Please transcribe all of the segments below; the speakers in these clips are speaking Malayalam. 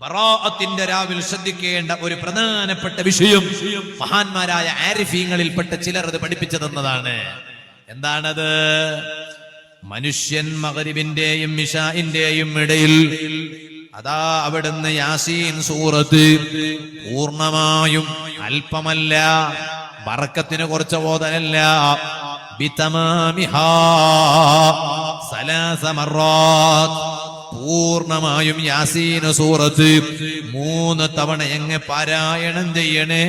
ബറാഅത്തിന്റെ രാവിൽ ശ്രദ്ധിക്കേണ്ട ഒരു പ്രധാനപ്പെട്ട വിഷയം മഹാന്മാരായ ആരിഫീങ്ങളിൽപ്പെട്ട ചിലർ അത് പഠിപ്പിച്ചു തന്നതാണ്. എന്താണത്? മനുഷ്യൻ മകരിബിന്റെയും മിഷാഇന്റെയും ഇടയിൽ അതാ അവിടുന്ന് യാസീൻ സൂറത്ത് പൂർണമായും അല്പമല്ല ബറക്കത്തിന് കുറച്ച് ബോധനല്ല ബിതമാമിഹാ സലാസ മറാത്ത് പൂർണമായും യാസീന സൂറത്ത് മൂന്ന് തവണ എങ്ങ് പാരായണം ചെയ്യണേ.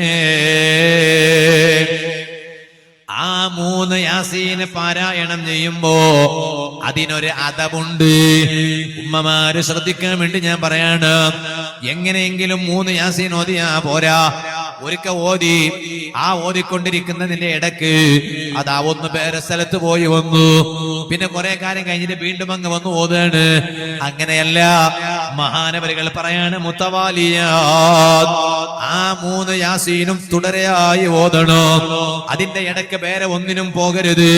ആ മൂന്ന് യാസീന് പാരായണം ചെയ്യുമ്പോ അതിനൊരു അതവുണ്ട്. ഉമ്മമാര് ശ്രദ്ധിക്കാൻ വേണ്ടി ഞാൻ പറയാണ് എങ്ങനെയെങ്കിലും മൂന്ന് യാസീൻ ഓതിയാ പോരാ. ഒരിക്ക ഓതി. ആ ഓതിക്കൊണ്ടിരിക്കുന്നതിന്റെ ഇടയ്ക്ക് അതാ ഒന്ന് പേരെ സ്ഥലത്ത് പോയി വന്നു. പിന്നെ കുറെ കാലം കഴിഞ്ഞിട്ട് വീണ്ടും അങ്ങ് വന്നു ഓതാണ് അങ്ങനെയല്ല മഹാനവരികൾ പറയാണ് മുത്തവാലിയ ആ മൂന്ന് യാസീനും തുടരെയായി ഓതണം. അതിന്റെ ഇടയ്ക്ക് വേറെ ഒന്നിനും പോകരുത്.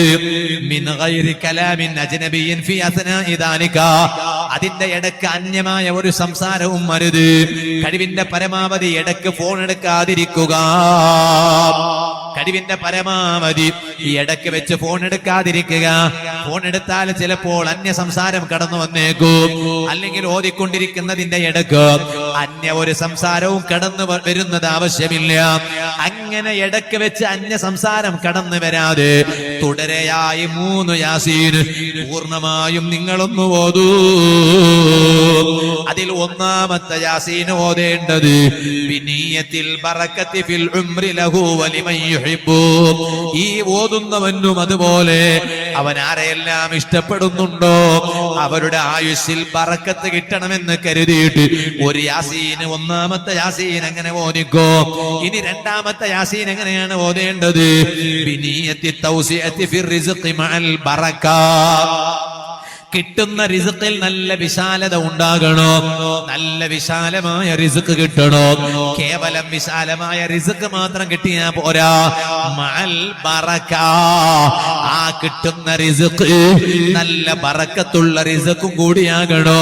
മിൻ ഗൈരി കലാമിൻ അജ്നബിയിൻ ഫി ദാലിക. അതിന്റെ ഇടയ്ക്ക് അന്യമായ ഒരു സംസാരവും അരുത്. കഴിവിന്റെ പരമാവധി ഇടയ്ക്ക് ഫോൺ എടുക്കാതിരിക്കുക. കഴിവിന്റെ പരമാവധി ഈ ഇടയ്ക്ക് വെച്ച് ഫോൺ എടുക്കാതിരിക്കുക. ഫോൺ എടുത്താൽ ചിലപ്പോൾ അന്യ സംസാരം കടന്നു വന്നേക്കും. അല്ലെങ്കിൽ ഓതിക്കൊണ്ടിരിക്കുന്നതിന്റെ ഇടയ്ക്ക് അന്യ ഒരു സംസാരവും കടന്നു വരുന്നത് ആവശ്യമില്ല. അങ്ങനെ ഇടയ്ക്ക് വെച്ച് അന്യ സംസാരം കടന്നു വരാതെ തുടരെയായി മൂന്ന് യാസീൻ പൂർണമായും നിങ്ങളൊന്ന് ഓതൂ. അതിൽ ഒന്നാമത്തെ യാസീൻ ഓതേണ്ടത് വിനീയത്തിൽ ഫിൽ ലഹു ഈ ഓതുന്നവനും അതുപോലെ അവൻ ആരെയെല്ലാം ഇഷ്ടപ്പെടുന്നുണ്ടോ അവരുടെ ആയുസ്സിൽ പറക്കത്ത് കിട്ടണമെന്ന് കരുതിയിട്ട് ഒരു യാസീന് ഒന്നാമത്തെ യാസീൻ എങ്ങനെ ഓദിക്കോ ഇനി രണ്ടാമത്തെ യാസീൻ എങ്ങനെയാണ് ഓതേണ്ടത്? ബിനിയത്തി ഫിർ മഅൽ ബറക്ക. കിട്ടുന്ന റിസുക്കിൽ നല്ല വിശാലത ഉണ്ടാകണോ? നല്ല വിശാലമായ റിസുക്ക് കിട്ടണോ? കേവലം വിശാലമായ റിസുക്ക് മാത്രം കിട്ടിയാ പോരാ. മൽ ആ കിട്ടുന്ന റിസുക്ക് നല്ല ബറക്കത്തുള്ള റിസുക്കും കൂടിയാകണോ?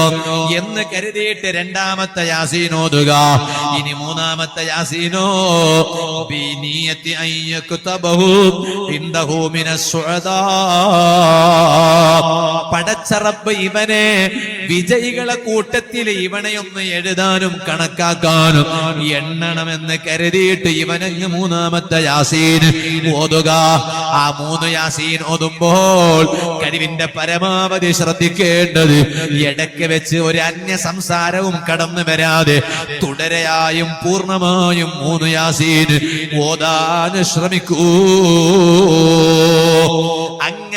എന്ന് കരുതിയിട്ട് രണ്ടാമത്തെ യാസീനോതുക ഇനി മൂന്നാമത്തെ യാസീനോ ബിനിയത്തി അയ്യക്കുതബഹു മിനസ്സുഅദാ പടച്ചറപ്പ് ഇവനെ വിജയികളെ കൂട്ടത്തിൽ ഇവനെ ഒന്ന് എഴുതാനും കണക്കാക്കാനും എണ്ണണമെന്ന് കരുതിയിട്ട് ഇവനങ്ങ് മൂന്നാമത്തെ യാസീൻ ഓതുക. ആ മൂന്ന് യാസീൻ ഓതുമ്പോൾ കഴിവിന്റെ പരമാവധി ശ്രദ്ധിക്കേണ്ടത് ഇടയ്ക്ക് വെച്ച് ഒരു അന്യ സംസാരവും കടന്നു വരാതെ തുടരെയായും പൂർണമായും മൂന്ന് യാസീൻ ഓതാൻ ശ്രമിക്കൂ.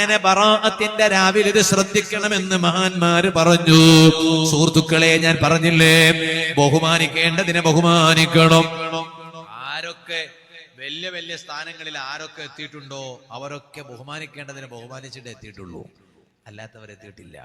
അങ്ങനെ ബറാഅത്തിന്റെ രാവിലെ ഇത് ശ്രദ്ധിക്കണമെന്ന് മഹാന്മാര് പറഞ്ഞു. സുഹൃത്തുക്കളെ ഞാൻ പറഞ്ഞില്ലേ? ബഹുമാനിക്കേണ്ടതിനെ ബഹുമാനിക്കണം. ആരൊക്കെ വലിയ വലിയ സ്ഥാനങ്ങളിൽ ആരൊക്കെ എത്തിയിട്ടുണ്ടോ അവരൊക്കെ ബഹുമാനിക്കേണ്ടതിനെ ബഹുമാനിച്ചിട്ട് എത്തിയിട്ടുള്ളൂ. അല്ലാത്തവരെത്തിയിട്ടില്ല.